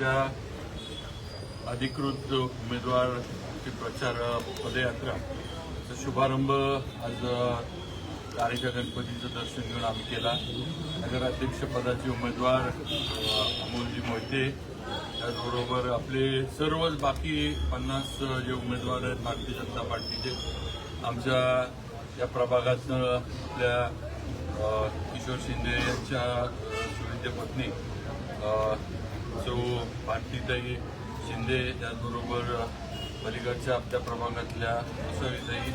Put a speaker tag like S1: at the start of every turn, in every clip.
S1: आमच्या अधिकृत उमेदवारची प्रचार पदयात्रा. चा शुभारंभ आज कारेच्या गणपतीचं दर्शन घेऊन आम्ही केला. नगराध्यक्षपदाचे उमेदवार अमोलजी मोहिते. त्याचबरोबर आपले सर्वच बाकी पन्नास जे उमेदवार आहेत भारतीय जनता पार्टीचे. आमच्या या प्रभागातनं आपल्या किशोर शिंदे यांच्या सुविद्य पत्नी सो भारतीताई शिंदे त्याचबरोबर पलीकडच्या आपल्या प्रभागातल्या सविताई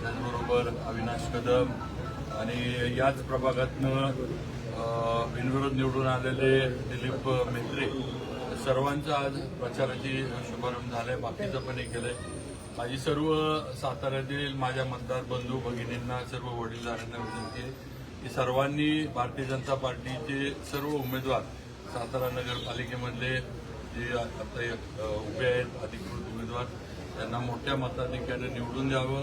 S1: त्याचबरोबर अविनाश कदम आणि याच प्रभागातनं बिनविरोध निवडून आलेले दिलीप मेत्रे सर्वांचा आज प्रचाराची शुभारंभ झालाय बाकीचं पण हे केलंय. माझी सर्व साताऱ्यातील माझ्या मतदार बंधू भगिनींना सर्व वडीलधाऱ्यांना विनंती आहे की सर्वांनी भारतीय जनता पार्टीचे सर्व उमेदवार सातारा नगरपालिकेमधले जे आता उभे आहेत अधिकृत उमेदवार त्यांना मोठ्या मताधिक्याने निवडून द्यावं.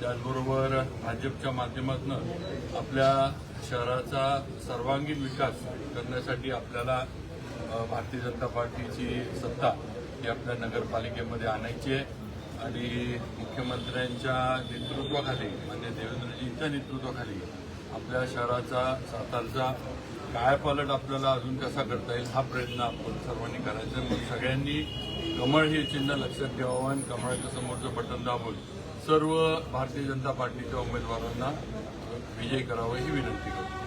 S1: त्याचबरोबर भाजपच्या माध्यमातून आपल्या शहराचा सर्वांगीण विकास करण्यासाठी आपल्याला भारतीय जनता पार्टीची सत्ता ही आपल्या नगरपालिकेमध्ये आणायची आहे. आणि मुख्यमंत्र्यांच्या नेतृत्वाखाली म्हणजे देवेंद्रजींच्या नेतृत्वाखाली आपल्या शहराचा सातारचा कायापालट आपल्याला अजून कसा करता येईल हा प्रयत्न आपण सर्वांनी करायचा आहे. मग सगळ्यांनी कमळ हे चिन्ह लक्षात ठेवावं आणि कमळाच्या समोरचं बटन दाबून सर्व भारतीय जनता पार्टीच्या उमेदवारांना विजय करावं ही विनंती करतो